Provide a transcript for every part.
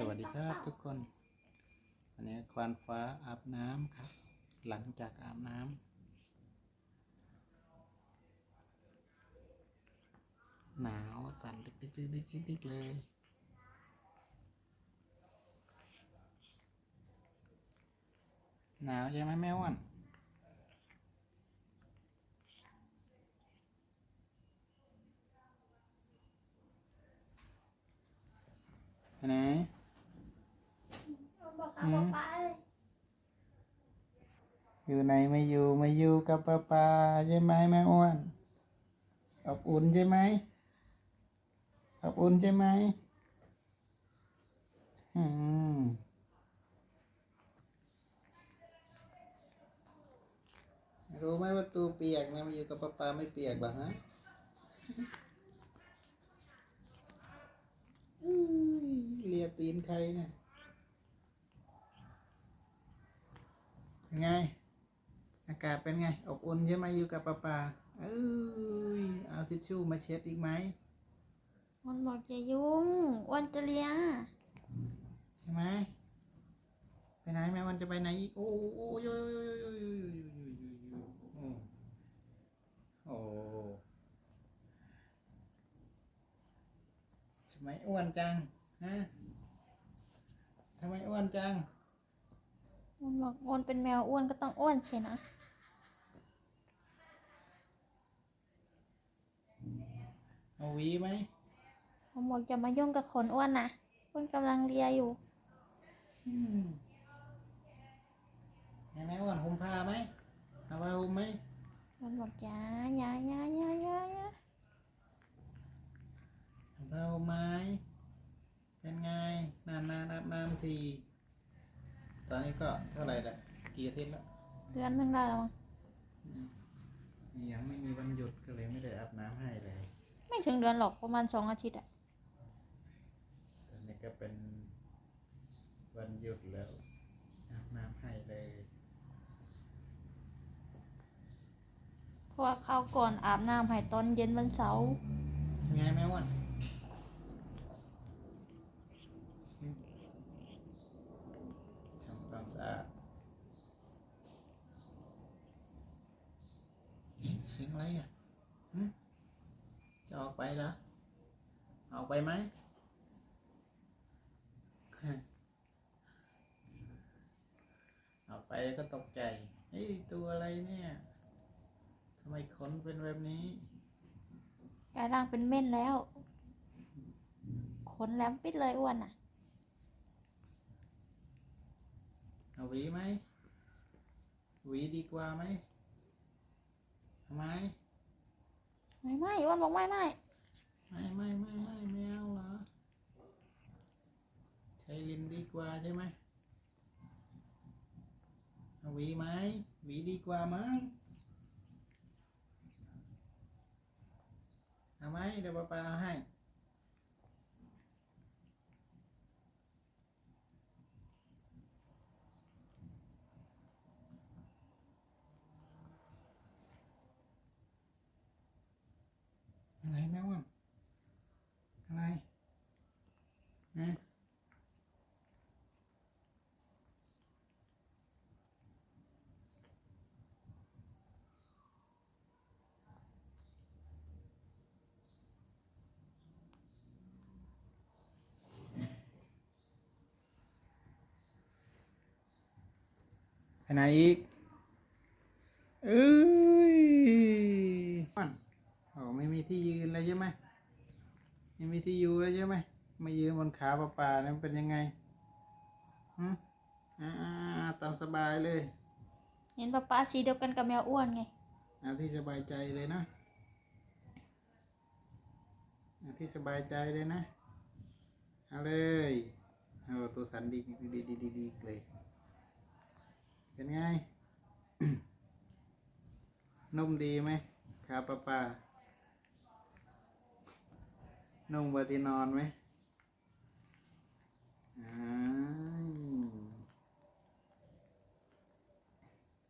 สวัสดีครับทุกคนวันนี้ควานฟ้าอาบน้ำครับ หลังจากอาบน้ำหนาวสั่นดึกดึกดึกดึกดึกดึกเลยหนาวใช่ไหมแม่อ้วนไหน อกหาป๊าป๊าเลยอยู่ไหนไม่อยู่ไม่อยู่กับป้าป้าใช่ไหมแม่อ้วนอบอุ่นใช่ไหมอบอุ่นใช่ไหมอืมรู้ไหมว่าตัวเปียกนะมาอยู่กับป้าป้าไม่เปียกหรอฮะอุ้ยเลียตีนใครเนี่ย เป็นไง อากาศเป็นไง อบอุ่นใช่ไหมอยู่กับป้าป่าเอ้ยเอาทิชชู่มาเช็ดอีกไหมวันบอกอย่ายุ่งวันจะเลียใช่ไหมไปไหนแม่วันจะไปไหนอีกโอ้โอ้โอ้ยโอ้ทำไมอ้วนจังฮะทำไมอ้วนจัง มันบอกอ้วนเป็นแมวอ้วนก็ต้องอ้วนใช่นะเอาหวีไหมผมบอกอย่ามายุ่งกับขนอ้วนนะอ้วนกำลังเลียอยู่ อืมเห็นไหมอ้วนห่มผ้าไหมเอาผ้าห่มไหม มันบอกอย่าอย่าอย่าอย่าอย่าอย่า เอาผ้าห่มไหมเป็นไง นานนานๆอาบน้ำที ตอนนี้ก็เท่าไหร่ละ กี่อาทิตย์แล้วเดือนหนึงได้แล้วมั้งยังไม่มีวันหยุดก็เลยไม่ได้อาบน้ำให้เลย ไม่ถึงเดือนหรอกประมาณสองอาทิตย์อะตอนนี้ก็เป็นวันหยุดแล้วอาบน้ำให้เลย เพราะว่าเข้าวก่อนอาบน้ำให้ตอนเย็นวันเสาร์เป็นไงแม่อ้วนทำความสะอาดเอ๊ะเสียงอะไรอะหึจะออกไปเหรอออก ไปไหมออกไปแล้วก็ตกใจเฮ้ยตัวอะไรเนี่ยทำไมขนเป็นแบบนี้กลายร่างเป็นเม่นแล้ว ขนแหลมปิดเลยอ้วนอะเอาหวีไหมหวีดีกว่าไหมทำไม ไม่ไม่อ้วนบอกไม่ไม่ ไม่ไม่ไม่ไม่ไม่เอาเหรอ ใช้ลินดีกว่าใช่ไหมเอาหวีไหมหวีดีกว่ามั้งเอาไหมเดี๋ยวป้าป้าเอาให้ อะไรแม่อ้วนอะไรฮะ ไปไหนอีกเอ้ยอ้วนโอ้ไม่มีที่ยืนเลยใช่ไหมไม่มีที่อยู่แล้วใช่ไหมมายืนบนขาป่าๆนั้นเป็นยังไงหืมอ่าตามสบายเลย เห็นป๊าป๊าสีเดียวกันกับแมวอ้วนไงเอาที่สบายใจเลยนะเอาที่สบายใจเลยนะ เอาเลยเอาตัวสันดีดีดีดีดีเลย เป็นไง นุ่มดีไหมขาป่าป่านุ่มกว่าที่นอนไหม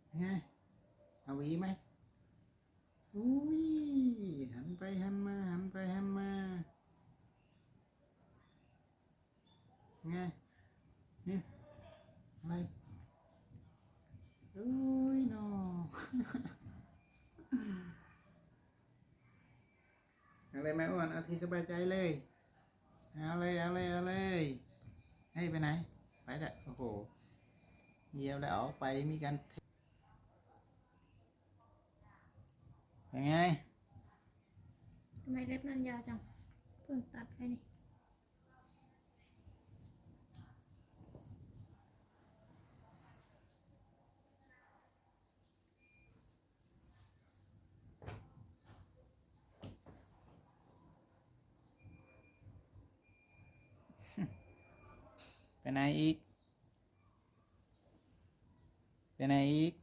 เป็นไงเอาหวีไหมอุ้ยหันไปหันมาหันไปหันมาห ไงนี่อะไรอุ้ยนอ อะไรแม่อ้วนเอาที่สบายใจเลยเอาเลยเอาเลยเอาเลยให้ไปไหน ไปละโอ้โหเยียวแล้วออกไปมีการเป็นไงทำไมเล็บนันยาวจังเพิ่งตัดไปนี่ ไปไหนอีกไปไหนอีก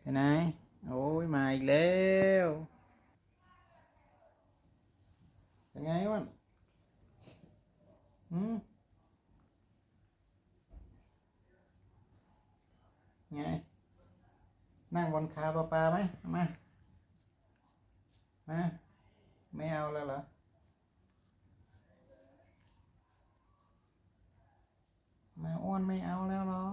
ไปไหน โอ้ย มาอีกแล้วเป็นไงวะหืม ไง นั่งบนขาปลาปลาไหมมามาไม่เอาแล้วเหรอมาอ้วนไม่เอาแล้วเหรอ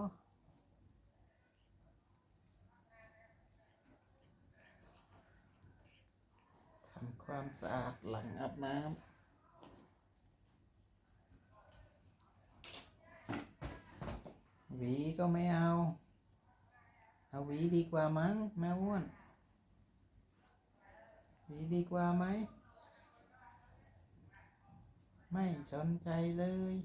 ทำความสะอาดหลังอาบน้ำหวีก็ไม่เอา เอาหวีดีกว่ามั้งแม่อ้วนหวีดีกว่าไหม ไม่สนใจเลย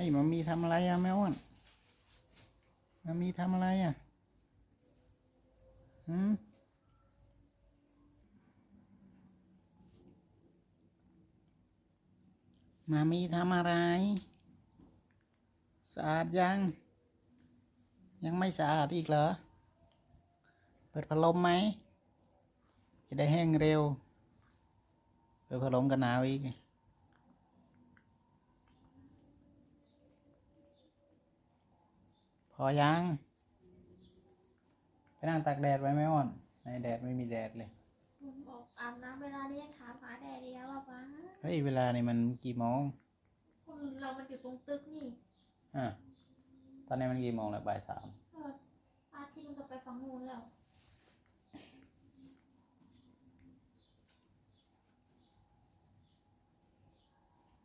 ให้มามีทำอะไรอะแม่อ้วนมามีทำอะไรอะหืมมามีทำอะไร สะอาดยัง ยังไม่สะอาดอีกเหรอ เปิดพัดลมไหม จะได้แห้งเร็ว เปิดพัดลมกันหนาวอีก พอยังไปนั่งตากแดดไว้ไหมอ่อน ในแดดไม่มีแดดเลยผมบอกอาบน้ำเวลานี้ยังถามหาแดดอีกแล้วอะป้าเฮ้ยเวลานี่มันกี่โมงคนเรามันอยู่ตรงตึกนี่อะตอนนี้มันกี่โมงแล้วบ่ายสามเอออาทิตย์มันก็ไปฟังนู้นแล้ว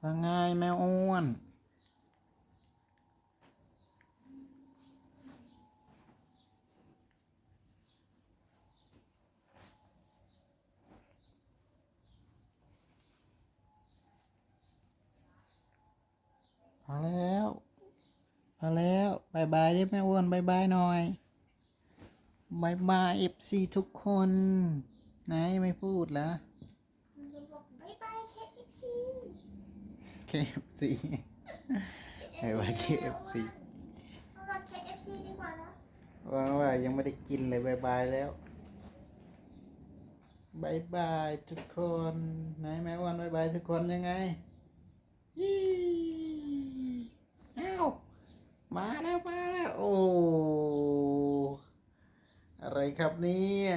ว่าไงแมวอ้วน พอแล้วพอแล้วบายบายดิแม่อ้วนบายบายหน่อยบายบายเอฟซีทุกคน ไหนไม่พูดเหรอมันจะบอกบายบายเคฟซี KFC บายบาย KFC เอาเราเคฟซีดีกว่านะว่าว่ายังไม่ได้กินเลยบายบายแล้วบายบายทุกคน ไหนแม่อ้วนบายบายทุกคนยังไงยี่อ้าว มาแล้วมาแล้วโอ้อะไรครับเนี่ย